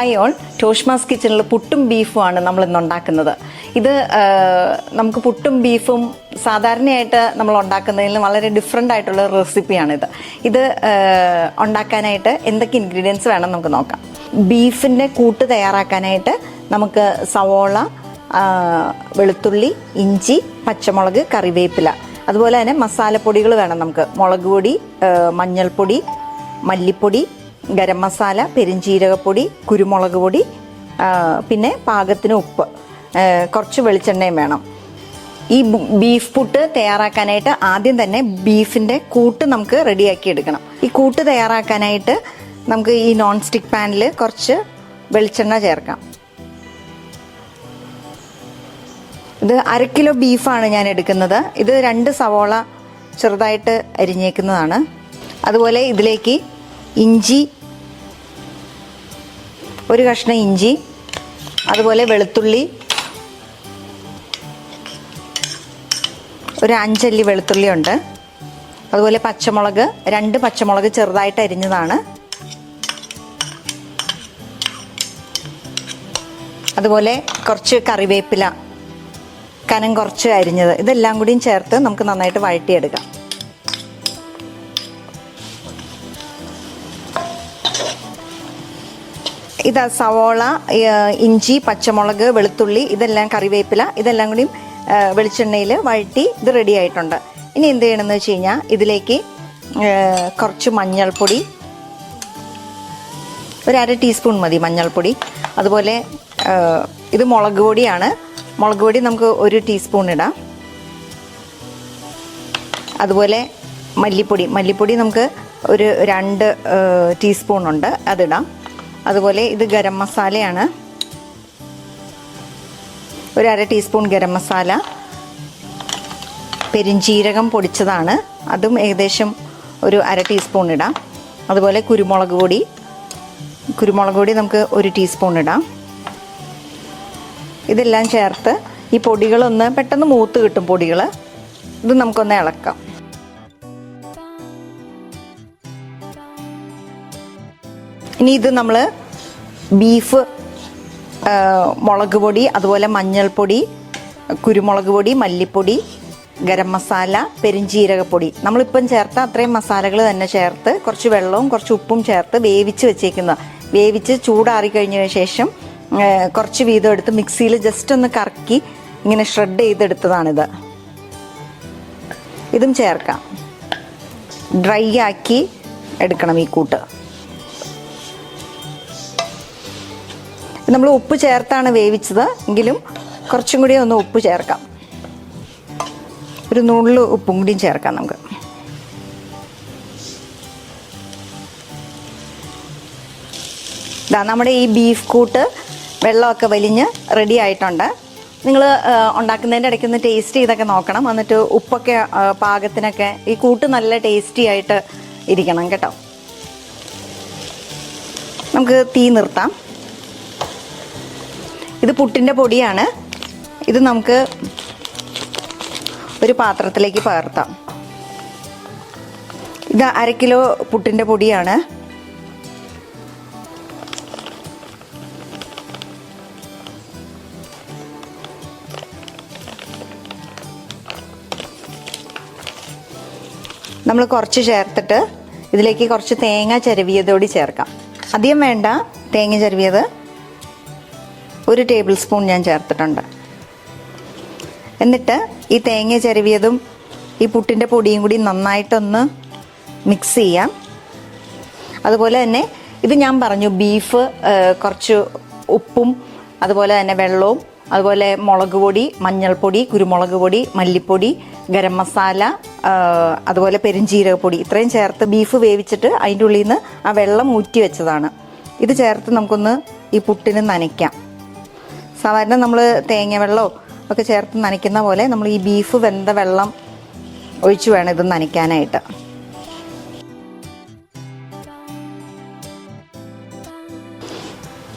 Hi all ടോഷ്മാസ് കിച്ചണിൽ പുട്ടും ബീഫുമാണ് നമ്മൾ ഇന്ന് ഉണ്ടാക്കുന്നത്. ഇത് നമുക്ക് പുട്ടും ബീഫും സാധാരണയായിട്ട് നമ്മൾ ഉണ്ടാക്കുന്നതിൽ വളരെ ഡിഫറെന്റ് ആയിട്ടുള്ള റെസിപ്പിയാണിത് ഇത് ഉണ്ടാക്കാനായിട്ട് എന്തൊക്കെ ഇൻഗ്രീഡിയൻസ് വേണം നമുക്ക് നോക്കാം. ബീഫിന്റെ കൂട്ട് തയ്യാറാക്കാനായിട്ട് നമുക്ക് സവോള വെളുത്തുള്ളി ഇഞ്ചി പച്ചമുളക് കറിവേപ്പില. അതുപോലെ തന്നെ മസാലപ്പൊടികൾ വേണം നമുക്ക്. മുളക് പൊടി മഞ്ഞൾപ്പൊടി മല്ലിപ്പൊടി ഗരം മസാല പെരിഞ്ചീരകപ്പൊടി കുരുമുളക് പൊടി പിന്നെ പാകത്തിന് ഉപ്പ്. കുറച്ച് വെളിച്ചെണ്ണയും വേണം. ഈ ബീഫ് പുട്ട് തയ്യാറാക്കാനായിട്ട് ആദ്യം തന്നെ ബീഫിന്റെ കൂട്ട് നമുക്ക് റെഡിയാക്കി എടുക്കണം. ഈ കൂട്ട് തയ്യാറാക്കാനായിട്ട് നമുക്ക് ഈ നോൺ സ്റ്റിക്ക് പാനിൽ കുറച്ച് വെളിച്ചെണ്ണ ചേർക്കാം. ഇത് അര കിലോ ബീഫാണ് ഞാൻ എടുക്കുന്നത്. ഇത് രണ്ട് സവോള ചെറുതായിട്ട് അരിഞ്ഞേക്കുന്നതാണ്. അതുപോലെ ഇതിലേക്ക് ഇഞ്ചി ഒരു കഷ്ണം ഇഞ്ചി അതുപോലെ വെളുത്തുള്ളി ഒരു അഞ്ചല്ലി വെളുത്തുള്ളി ഉണ്ട്. അതുപോലെ പച്ചമുളക് രണ്ട് പച്ചമുളക് ചെറുതായിട്ട് അരിഞ്ഞതാണ്. അതുപോലെ കുറച്ച് കറിവേപ്പില കനം കുറച്ച് അരിഞ്ഞത് ഇതെല്ലാം കൂടിയും ചേർത്ത് നമുക്ക് നന്നായിട്ട് വഴറ്റിയെടുക്കാം. ഇത് സവോള ഇഞ്ചി പച്ചമുളക് വെളുത്തുള്ളി ഇതെല്ലാം കറിവേപ്പില ഇതെല്ലാം കൂടി വെളിച്ചെണ്ണയിൽ വഴറ്റി ഇത് റെഡി ആയിട്ടുണ്ട്. ഇനി എന്ത് ചെയ്യണമെന്ന് വെച്ച് കഴിഞ്ഞാൽ ഇതിലേക്ക് കുറച്ച് മഞ്ഞൾപ്പൊടി ഒരു അര ടീസ്പൂൺ മതി മഞ്ഞൾപ്പൊടി. അതുപോലെ ഇത് മുളക് പൊടിയാണ്. മുളക് പൊടി നമുക്ക് ഒരു ടീസ്പൂൺ ഇടാം. അതുപോലെ മല്ലിപ്പൊടി. മല്ലിപ്പൊടി നമുക്ക് ഒരു രണ്ട് ടീസ്പൂൺ ഉണ്ട്. അതിടാം. അതുപോലെ ഇത് ഗരം മസാലയാണ്. ഒരു അര ടീസ്പൂൺ ഗരം മസാല. പെരിഞ്ചീരകം പൊടിച്ചതാണ്. അതും ഏകദേശം ഒരു അര ടീസ്പൂൺ ഇടാം. അതുപോലെ കുരുമുളക് പൊടി. കുരുമുളക് പൊടി നമുക്ക് ഒരു ടീസ്പൂൺ ഇടാം. ഇതെല്ലാം ചേർത്ത് ഈ പൊടികളൊന്ന് പെട്ടെന്ന് മൂത്ത് കിട്ടും പൊടികൾ ഇത് നമുക്കൊന്ന് ഇളക്കാം. ഇനി ഇത് നമ്മൾ ബീഫ് മുളക് പൊടി അതുപോലെ മഞ്ഞൾപ്പൊടി കുരുമുളക് പൊടി മല്ലിപ്പൊടി ഗരം മസാല പെരിഞ്ചീരകപ്പൊടി. നമ്മളിപ്പം ചേർത്ത അത്രയും മസാലകൾ തന്നെ ചേർത്ത് കുറച്ച് വെള്ളവും കുറച്ച് ഉപ്പും ചേർത്ത് വേവിച്ച് വെച്ചേക്കുന്ന. വേവിച്ച് ചൂടാറി കഴിഞ്ഞ ശേഷം കുറച്ച് വീതം എടുത്ത് മിക്സിയിൽ ജസ്റ്റ് ഒന്ന് കറക്കി ഇങ്ങനെ ഷ്രെഡ് ചെയ്തെടുത്തതാണിത്. ഇതും ചേർക്കാം. ഡ്രൈ ആക്കി എടുക്കണം ഈ കൂട്ട്. നമ്മൾ ഉപ്പ് ചേർത്താണ് വേവിച്ചത്. എങ്കിലും കുറച്ചും കൂടി ഒന്ന് ഉപ്പ് ചേർക്കാം. ഒരു നുള്ളു ഉപ്പും കൂടിയും ചേർക്കാം നമുക്ക്. ഇതാ നമ്മുടെ ഈ ബീഫ് കൂട്ട് വെള്ളമൊക്കെ വലിഞ്ഞ് റെഡി ആയിട്ടുണ്ട്. നിങ്ങൾ ഉണ്ടാക്കുന്നതിന്റെ ഇടയ്ക്ക് ഒന്ന് ടേസ്റ്റ് ചെയ്തൊക്കെ നോക്കണം. എന്നിട്ട് ഉപ്പൊക്കെ പാകത്തിനൊക്കെ ഈ കൂട്ട് നല്ല ടേസ്റ്റി ആയിട്ട് ഇരിക്കണം കേട്ടോ. നമുക്ക് തീ നിർത്താം. ഇത് പുട്ടിന്റെ പൊടിയാണ്. ഇത് നമുക്ക് ഒരു പാത്രത്തിലേക്ക് പകർത്താം. ഇത് അര കിലോ പുട്ടിന്റെ പൊടിയാണ്. നമ്മൾ കുറച്ച് ചേർത്തിട്ട് ഇതിലേക്ക് കുറച്ച് തേങ്ങ ചരവിയതോടി ചേർക്കാം. അധികം വേണ്ട തേങ്ങ ചിരവിയത്. ഒരു ടേബിൾ സ്പൂൺ ഞാൻ ചേർത്തിട്ടുണ്ട്. എന്നിട്ട് ഈ തേങ്ങ ചരുവിയതും ഈ പുട്ടിന്റെ പൊടിയും കൂടി നന്നായിട്ടൊന്ന് മിക്സ് ചെയ്യാം. അതുപോലെ തന്നെ ഇത് ഞാൻ പറഞ്ഞു ബീഫ് കുറച്ച് ഉപ്പും അതുപോലെ തന്നെ വെള്ളവും അതുപോലെ മുളക് പൊടി മഞ്ഞൾപ്പൊടി കുരുമുളക് പൊടി മല്ലിപ്പൊടി ഗരം മസാല അതുപോലെ പെരുംജീരകപ്പൊടി ഇത്രയും ചേർത്ത് ബീഫ് വേവിച്ചിട്ട് അതിന്റെ ഉള്ളിൽ നിന്ന് ആ വെള്ളം ഊറ്റി വെച്ചതാണ്. ഇത് ചേർത്ത് നമുക്കൊന്ന് ഈ പുട്ടിന് നനയ്ക്കാം. സാധാരണ നമ്മൾ തേങ്ങ വെള്ളമോ ഒക്കെ ചേർത്ത് നനയ്ക്കുന്ന പോലെ നമ്മൾ ഈ ബീഫ് വെന്ത വെള്ളം ഒഴിച്ച് വേണം ഇത് നനയ്ക്കാനായിട്ട്.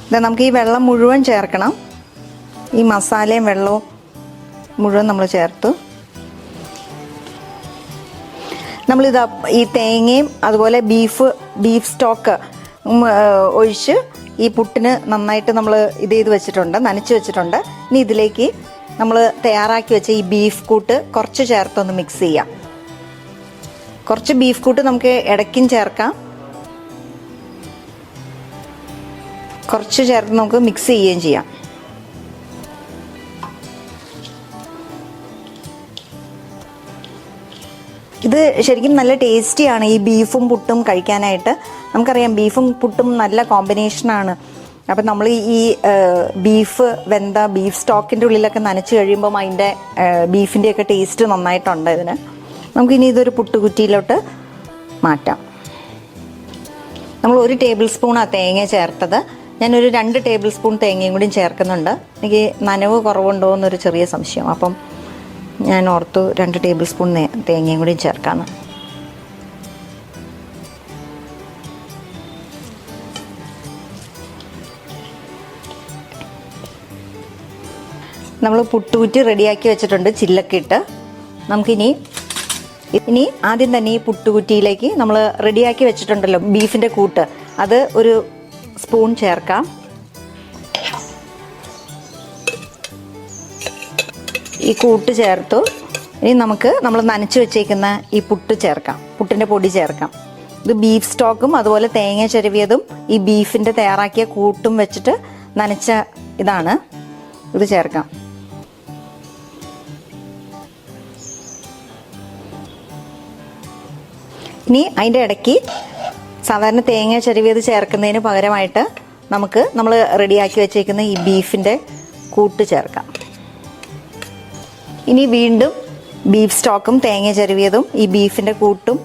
ഇത് നമുക്ക് ഈ വെള്ളം മുഴുവൻ ചേർക്കണം. ഈ മസാലയും വെള്ളവും മുഴുവൻ നമ്മൾ ചേർത്തു. നമ്മളിത് ഈ തേങ്ങയും അതുപോലെ ബീഫ് ബീഫ് സ്റ്റോക്ക് ഒഴിച്ച് ഈ പുട്ടിന് നന്നായിട്ട് നമ്മൾ ഇത് ചെയ്ത് വെച്ചിട്ടുണ്ട് നനച്ച് വെച്ചിട്ടുണ്ട്. ഇനി ഇതിലേക്ക് നമ്മൾ തയ്യാറാക്കി വെച്ച ഈ ബീഫ് കൂട്ട് കുറച്ച് ചേർത്തൊന്ന് മിക്സ് ചെയ്യാം. കുറച്ച് ബീഫ് കൂട്ട് നമുക്ക് ഇടയ്ക്കും ചേർക്കാം. കുറച്ച് ചേർത്ത് നമുക്ക് മിക്സ് ചെയ്യുകയും ചെയ്യാം. ഇത് ശരിക്കും നല്ല ടേസ്റ്റിയാണ് ഈ ബീഫും പുട്ടും കഴിക്കാനായിട്ട്. നമുക്കറിയാം ബീഫും പുട്ടും നല്ല കോമ്പിനേഷനാണ് അപ്പം നമ്മൾ ഈ ബീഫ് വെന്ത ബീഫ് സ്റ്റോക്കിന്റെ ഉള്ളിലൊക്കെ നനച്ച് കഴിയുമ്പം അതിന്റെ ബീഫിന്റെയൊക്കെ ടേസ്റ്റ് നന്നായിട്ടുണ്ട് ഇതിന്. നമുക്കിനി ഇതൊരു പുട്ടുകുറ്റിയിലോട്ട് മാറ്റാം. നമ്മൾ ഒരു ടേബിൾ സ്പൂണാണ് തേങ്ങ ചേർത്തത്. ഞാനൊരു രണ്ട് ടേബിൾ സ്പൂൺ തേങ്ങയും കൂടി ചേർക്കുന്നുണ്ട്. എനിക്ക് നനവ് കുറവുണ്ടോ എന്നൊരു ചെറിയ സംശയം. അപ്പം ഞാൻ ഓർത്തു രണ്ട് ടേബിൾ സ്പൂൺ തേങ്ങയും കൂടി ചേർക്കാമെന്ന് നമ്മൾ പുട്ടുകുറ്റി റെഡിയാക്കി വെച്ചിട്ടുണ്ട് ചില്ലക്കിട്ട്. നമുക്കിനി ഇനി ആദ്യം തന്നെ ഈ പുട്ടുകുറ്റിയിലേക്ക് നമ്മൾ റെഡിയാക്കി വെച്ചിട്ടുണ്ടല്ലോ ബീഫിന്റെ കൂട്ട്. അത് ഒരു സ്പൂൺ ചേർക്കാം. ഈ കൂട്ട് ചേർത്തു. ഇനി നമുക്ക് നമ്മൾ നനച്ച് വെച്ചേക്കുന്ന ഈ പുട്ട് ചേർക്കാം. പുട്ടിന്റെ പൊടി ചേർക്കാം. ഇത് ബീഫ് സ്റ്റോക്കും അതുപോലെ തേങ്ങ ചെരുവിയതും ഈ ബീഫിന്റെ തയ്യാറാക്കിയ കൂട്ടും വെച്ചിട്ട് നനച്ച ഇതാണ്. ഇത് ചേർക്കാം. ഇനി അതിന്റെ ഇടയ്ക്ക് സാധാരണ തേങ്ങ ചെരുവിയത് ചേർക്കുന്നതിന് പകരമായിട്ട് നമുക്ക് നമ്മൾ റെഡിയാക്കി വെച്ചേക്കുന്ന ഈ ബീഫിന്റെ കൂട്ട് ചേർക്കാം. ഇനി വീണ്ടും ബീഫ് സ്റ്റോക്കും തേങ്ങ ചെരുവിയതും ഈ ബീഫിന്റെ കൂട്ടും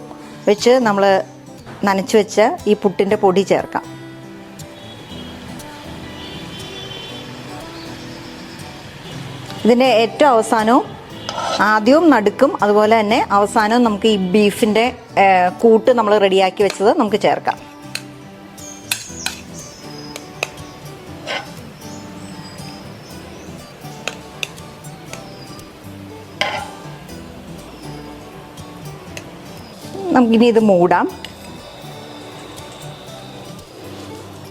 വെച്ച് നമ്മൾ നനച്ചു വെച്ച ഈ പുട്ടിന്റെ പൊടി ചേർക്കാം. ഇതിന്റെ ഏറ്റവും അവസാനവും ആദ്യവും നടുക്കും അതുപോലെ തന്നെ അവസാനവും നമുക്ക് ഈ ബീഫിന്റെ കൂട്ട് നമ്മൾ റെഡിയാക്കി വെച്ചത് നമുക്ക് ചേർക്കാം. നമുക്കിനി ഇത് മൂടാം.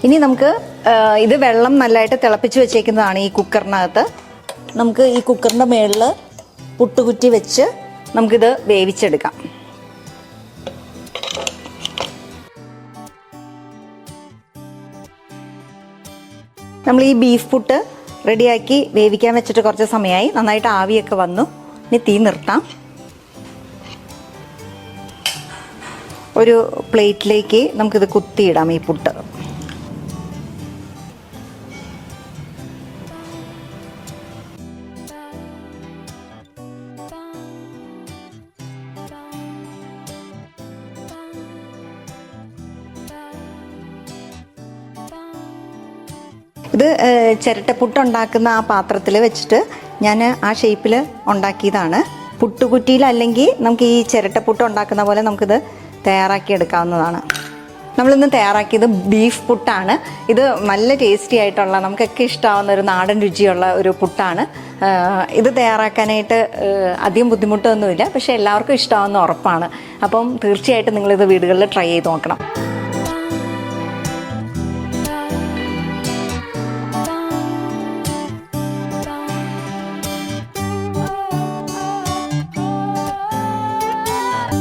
ഇനി നമുക്ക് ഇത് വെള്ളം നല്ലതായിട്ട് തിളപ്പിച്ച് വെച്ചേക്കുന്നതാണ് ഈ കുക്കറിനകത്ത്. നമുക്ക് ഈ കുക്കറിന്റെ മുകളിൽ പുട്ടുകുറ്റി വെച്ച് നമുക്കിത് വേവിച്ചെടുക്കാം. നമ്മൾ ഈ ബീഫ് പുട്ട് റെഡിയാക്കി വേവിക്കാൻ വെച്ചിട്ട് കുറച്ച് സമയമായി. നന്നായിട്ട് ആവിയൊക്കെ വന്നു. ഇനി തീ നിർത്താം. ഒരു പ്ലേറ്റിലേക്ക് നമുക്കിത് കുത്തിയിടാം ഈ പുട്ട്. ഇത് ചിരട്ട ചിരട്ടപ്പുട്ട് ഉണ്ടാക്കുന്ന ആ പാത്രത്തിൽ വെച്ചിട്ട് ഞാൻ ആ ഷേപ്പിൽ ഉണ്ടാക്കിയതാണ്. പുട്ടുകുറ്റിയിലല്ലെങ്കിൽ നമുക്ക് ഈ ചിരട്ടപ്പുട്ട് ഉണ്ടാക്കുന്ന പോലെ നമുക്കിത് തയ്യാറാക്കി എടുക്കാവുന്നതാണ്. നമ്മളിന്ന് തയ്യാറാക്കിയത് ബീഫ് പുട്ടാണ്. ഇത് നല്ല ടേസ്റ്റി ആയിട്ടുള്ള നമുക്കൊക്കെ ഇഷ്ടമാവുന്ന ഒരു നാടൻ രുചിയുള്ള ഒരു പുട്ടാണ്. ഇത് തയ്യാറാക്കാനായിട്ട് അധികം ബുദ്ധിമുട്ടൊന്നുമില്ല പക്ഷേ എല്ലാവർക്കും ഇഷ്ടമാവുന്ന ഉറപ്പാണ്. അപ്പം തീർച്ചയായിട്ടും നിങ്ങളിത് വീടുകളിൽ ട്രൈ ചെയ്ത് നോക്കണം.